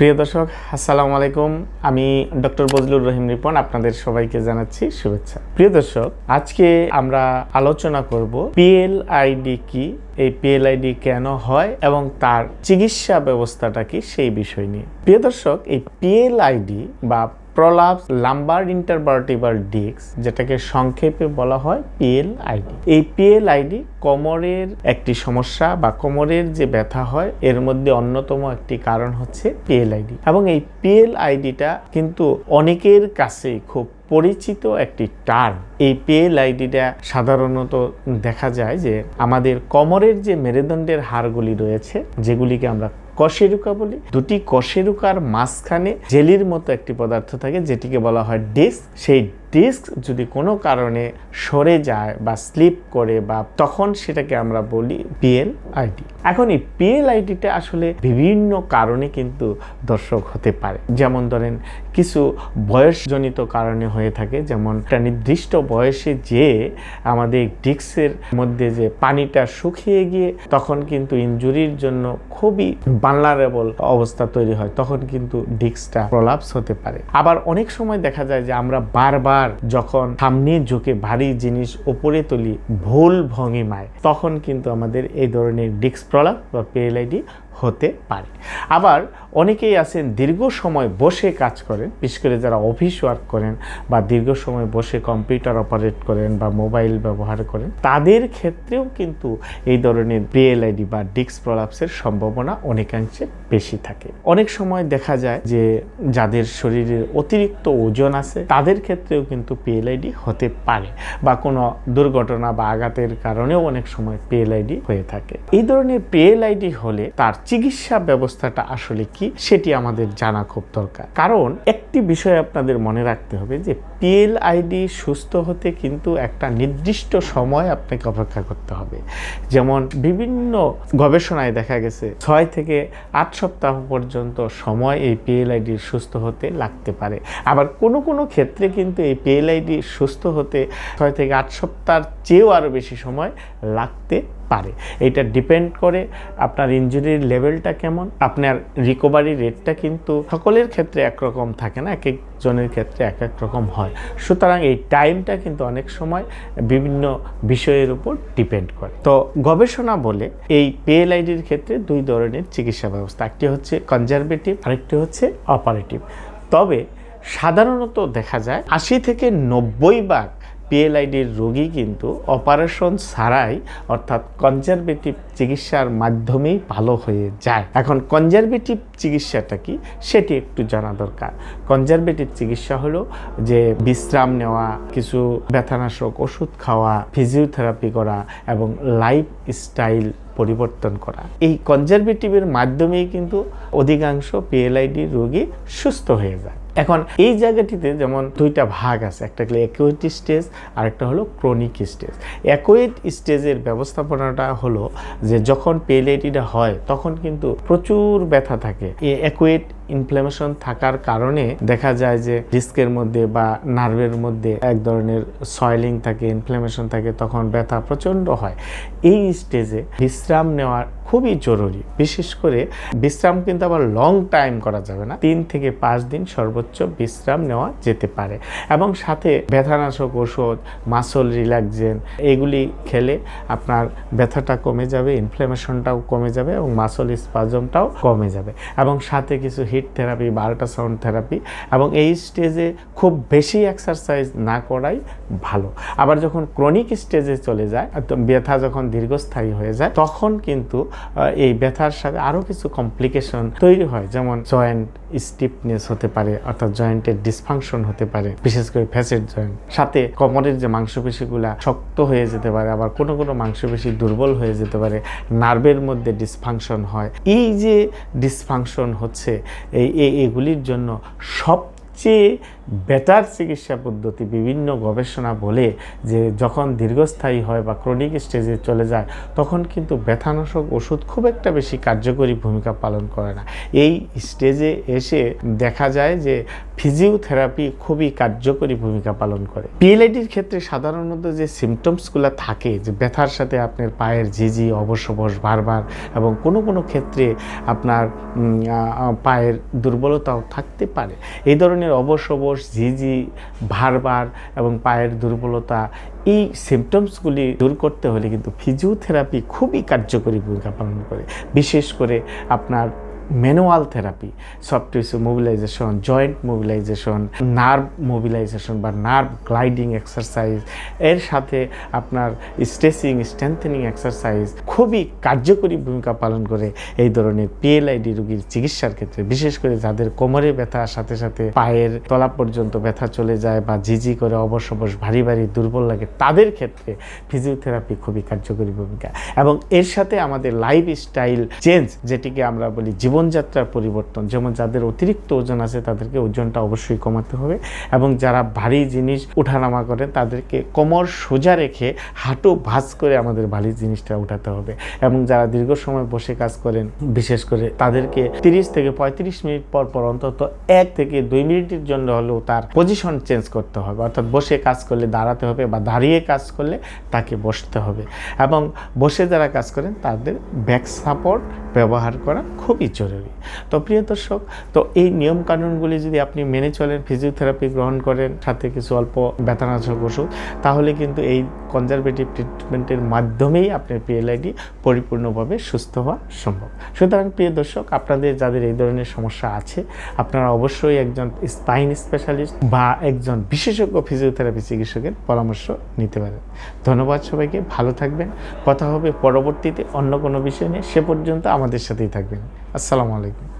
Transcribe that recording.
প্রিয় দর্শক, আসসালামু আলাইকুম। আমি ডক্টর বজলুর রহিম রিপন, আপনাদের সবাইকে জানাচ্ছি শুভেচ্ছা। প্রিয় দর্শক, আজকে আমরা আলোচনা করব পিএলআইডি কি, এই পিএলআইডি কেন হয় এবং তার চিকিৎসা ব্যবস্থাটা কি, সেই বিষয় নিয়ে। প্রিয় দর্শক, এই পিএলআইডি বা প্রলাপস লাম্বার ইন্টারভার্টিবাল ডিস্ক, যেটাকে সংক্ষেপে বলা হয় পিএলআইডি এই পিএলআইডি কোমরের একটি সমস্যা বা কোমরের যে ব্যথা হয়, এর মধ্যে অন্যতম একটি কারণ হচ্ছে পিএলআইডি এবং এই পিএলআইডিটা কিন্তু অনেকের কাছে খুব পরিচিত একটি টার্ম। এই পিএলআইডিটা সাধারণত দেখা যায় যে আমাদের কোমরের যে মেরুদণ্ডের হাড়গুলি রয়েছে, যেগুলিকে আমরা কশেরুকা বলি। দুটি কশেরুকার মাঝখানে জেলির মতো একটি পদার্থ থাকে, যেটিকে বলা হয় ডিস্ক সেই ডিস্ক যদি কোনো কারণে সরে যায় বা স্লিপ করে বা তখন সেটাকে আমরা বলি পিএল আইডি এখন এই পিএল আইডিটা আসলে বিভিন্ন কারণে কিন্তু দর্শক হতে পারে। যেমন ধরেন কিছু বয়সজনিত কারণে হয়ে থাকে, যেমন একটা নির্দিষ্ট বয়সে যে আমাদের ডিস্কের মধ্যে যে পানিটা শুকিয়ে গিয়ে তখন কিন্তু ইনজুরির জন্য খুবই বানলারেবল অবস্থা তৈরি হয়, তখন কিন্তু ডিস্কটা প্রলাপস হতে পারে। আবার অনেক সময় দেখা যায় যে আমরা বারবার যখন সামনে ঝুঁকে ভারী জিনিস ওপরে তুলি ভুল ভঙ্গিমায়, তখন কিন্তু আমাদের এই ধরনের ডিস্ক প্রলাপ বা পিএলআইডি হতে পারে। আবার অনেকেই আছেন দীর্ঘ সময় বসে কাজ করেন, বিশেষ করে যারা অফিস ওয়ার্ক করেন বা দীর্ঘ সময় বসে কম্পিউটার অপারেট করেন বা মোবাইল ব্যবহার করেন, তাদের ক্ষেত্রেও কিন্তু এই ধরনের পিএলআইডি বা ডিস্ক প্রলাপসের সম্ভাবনা অনেকাংশে বেশি থাকে। অনেক সময় দেখা যায় যে যাদের শরীরের অতিরিক্ত ওজন আছে, তাদের ক্ষেত্রেও কিন্তু পিএলআইডি হতে পারে বা কোনো দুর্ঘটনা বা আঘাতের কারণেও অনেক সময় পিএলআইডি হয়ে থাকে। এই ধরনের পিএলআইডি হলে তার চিকিৎসা ব্যবস্থাটা আসলে কি, সেটি আমাদের জানা খুব দরকার। কারণ একটি বিষয় আপনাদের মনে রাখতে হবে যে পিএলআইডি সুস্থ হতে কিন্তু একটা নির্দিষ্ট সময় আপনাকে অপেক্ষা করতে হবে। যেমন বিভিন্ন গবেষণায় দেখা গেছে, ছয় থেকে আট সপ্তাহ পর্যন্ত সময় এই পিএলআইডি সুস্থ হতে লাগতে পারে। আবার কোনো কোনো ক্ষেত্রে কিন্তু এই পিএলআইডি সুস্থ হতে ছয় থেকে আট সপ্তাহের চেয়েও আরও বেশি সময় লাগতে পারে। এটা ডিপেন্ড করে আপনার ইঞ্জুরির লেভেলটা কেমন, আপনার রিকভারি রেটটা কিন্তু সকলের ক্ষেত্রে একরকম থাকে না, এক একজনের ক্ষেত্রে এক এক রকম হয়। সুতরাং এই টাইমটা কিন্তু অনেক সময় বিভিন্ন বিষয়ের উপর ডিপেন্ড করে। তো গবেষণা বলে এই পিএলআইডির ক্ষেত্রে দুই ধরনের চিকিৎসা ব্যবস্থা, একটি হচ্ছে কনজারভেটিভ আরেকটি হচ্ছে অপারেটিভ তবে সাধারণত দেখা যায় আশি থেকে নব্বই ভাগ পিএলআইডির রোগী কিন্তু অপারেশন ছাড়াই অর্থাৎ কনজারভেটিভ চিকিৎসার মাধ্যমেই ভালো হয়ে যায়। এখন কনজারভেটিভ চিকিৎসাটা কি? সেটি একটু জানা দরকার। কনজারভেটিভ চিকিৎসা হলো যে বিশ্রাম নেওয়া, কিছু ব্যথানাশক ওষুধ খাওয়া ফিজিওথেরাপি করা এবং লাইফ স্টাইল পরিবর্তন করা। এই কনজারভেটিভের মাধ্যমেই কিন্তু অধিকাংশ পিএলআইডি রোগী সুস্থ হয়ে যায়। এখন এই জায়গাটিতে যেমন দুইটা ভাগ আছে, একটা হলো অ্যাকুয়েট স্টেজ আর একটা হলো ক্রনিক স্টেজ অ্যাকুয়েট স্টেজের ব্যবস্থাপনাটা হলো যে যখন পেলেটিটা হয়, তখন কিন্তু প্রচুর ব্যথা থাকে। এই অ্যাকুয়েট ইনফ্লামেশন থাকার কারণে দেখা যায় যে ডিস্কের মধ্যে বা নার্ভের মধ্যে এক ধরনের সয়েলিং থাকে ইনফ্লামেশন থাকে, তখন ব্যথা প্রচণ্ড হয়। এই স্টেজে বিশ্রাম নেওয়া খুবই জরুরি। বিশেষ করে বিশ্রাম কিন্তু আবার লং টাইম করা যাবে না। তিন থেকে পাঁচ দিন সর্বোচ্চ বিশ্রাম নেওয়া যেতে পারে। এবং সাথে ব্যথানাশক ওষুধ মাসল রিল্যাক্সেন এগুলি খেলে আপনার ব্যথাটা কমে যাবে ইনফ্লামেশনটাও কমে যাবে এবং মাসল স্পাজমটাও কমে যাবে। এবং সাথে কিছু হিট থেরাপি বা আল্ট্রাসাউন্ড থেরাপি এবং এই স্টেজে খুব বেশি এক্সারসাইজ না করাই ভালো। আবার যখন ক্রনিক স্টেজে চলে যায় ব্যথা যখন দীর্ঘস্থায়ী হয়ে যায়, তখন কিন্তু এই ব্যথার সাথে আরও কিছু কমপ্লিকেশন তৈরি হয়। যেমন জয়েন্ট স্টিফনেস হতে পারে, অর্থাৎ জয়েন্টের ডিসফাংশন হতে পারে, বিশেষ করে ফ্যাসেট জয়েন্ট সাথে কোমরের যে মাংসপেশিগুলা শক্ত হয়ে যেতে পারে, আবার কোনো কোনো মাংসপেশি দুর্বল হয়ে যেতে পারে, নার্ভের মধ্যে ডিসফাংশন হয়। এই যে ডিসফাংশন হচ্ছে এই এগুলির জন্য সবচেয়ে বেটার চিকিৎসা পদ্ধতি বিভিন্ন গবেষণা বলে যে যখন দীর্ঘস্থায়ী হয় বা ক্রনিক স্টেজে চলে যায়, তখন কিন্তু ব্যথানাশক ওষুধ খুব একটা বেশি কার্যকরী ভূমিকা পালন করে না। এই স্টেজে এসে দেখা যায় যে ফিজিওথেরাপি খুবই কার্যকরী ভূমিকা পালন করে। পিএলআইডির ক্ষেত্রে সাধারণত যে সিমটমসগুলো থাকে, যে ব্যথার সাথে আপনার পায়ের ঝিঝি অবসবস বারবার এবং কোনো কোনো ক্ষেত্রে আপনার পায়ের দুর্বলতাও থাকতে পারে। এই ধরনের অবসবস ঝিঝি ভারবার এবং পায়ের দুর্বলতা, এই সিমটমসগুলি দূর করতে হলে কিন্তু ফিজিওথেরাপি খুবই কার্যকরী ভূমিকা পালন করে। বিশেষ করে আপনার manual therapy soft tissue mobilisation joint mobilisation nerve mobilisation বা নার্ভ গ্লাইডিং এক্সারসাইজ এর সাথে আপনার স্ট্রেসিং স্ট্রেংথেনিং এক্সারসাইজ খুবই কার্যকরী ভূমিকা পালন করে এই ধরনের পিএলআইডি রোগীর চিকিৎসার ক্ষেত্রে। বিশেষ করে যাদের কোমরে ব্যথার সাথে সাথে পায়ের তলা পর্যন্ত ব্যথা চলে যায় বা ঝিঝি করে অবশ অবশ ভারী ভারী দুর্বল লাগে, তাদের ক্ষেত্রে ফিজিওথেরাপি খুবই কার্যকরী ভূমিকা। এবং এর সাথে আমাদের লাইফ স্টাইল চেঞ্জ যেটিকে আমরা বলি জীবনযাত্রার পরিবর্তন। যেমন যাদের অতিরিক্ত ওজন আছে, তাদেরকে ওজনটা অবশ্যই কমাতে হবে এবং যারা ভারী জিনিস উঠানামা করেন, তাদেরকে কোমর সোজা রেখে হাঁটু ভাঁজ করে আমাদের ভারী জিনিসটা উঠাতে হবে এবং যারা দীর্ঘ সময় বসে কাজ করেন, বিশেষ করে তাদেরকে তিরিশ থেকে পঁয়ত্রিশ মিনিট পর পর অন্তত এক থেকে দুই মিনিটের জন্য হলেও তার পজিশন চেঞ্জ করতে হবে। অর্থাৎ বসে কাজ করলে, দাঁড়াতে হবে বা দাঁড়িয়ে কাজ করলে তাকে বসতে হবে এবং বসে যারা কাজ করেন, তাদের ব্যাক সাপোর্ট ব্যবহার করা খুবই জরুরি। তো প্রিয় দর্শক, তো এই নিয়ম কানুনগুলি যদি আপনি মেনে চলেন ফিজিওথেরাপি গ্রহণ করেন, সাথে কিছু অল্প ব্যথানাশক ওষুধ, তাহলে কিন্তু এই কনজারভেটিভ ট্রিটমেন্টের মাধ্যমেই আপনার পিএলআইডি পরিপূর্ণভাবে সুস্থ হওয়া সম্ভব। সুতরাং প্রিয় দর্শক, আপনাদের যাদের এই ধরনের সমস্যা আছে, আপনারা অবশ্যই একজন স্পাইন স্পেশালিস্ট বা একজন বিশেষজ্ঞ ফিজিওথেরাপি চিকিৎসকের পরামর্শ নিতে পারেন। ধন্যবাদ সবাইকে, ভালো থাকবেন। কথা হবে পরবর্তীতে অন্য কোনো বিষয় নিয়ে। সে পর্যন্ত আমাদের সাথেই থাকবেন। আসসালামু আলাইকুম।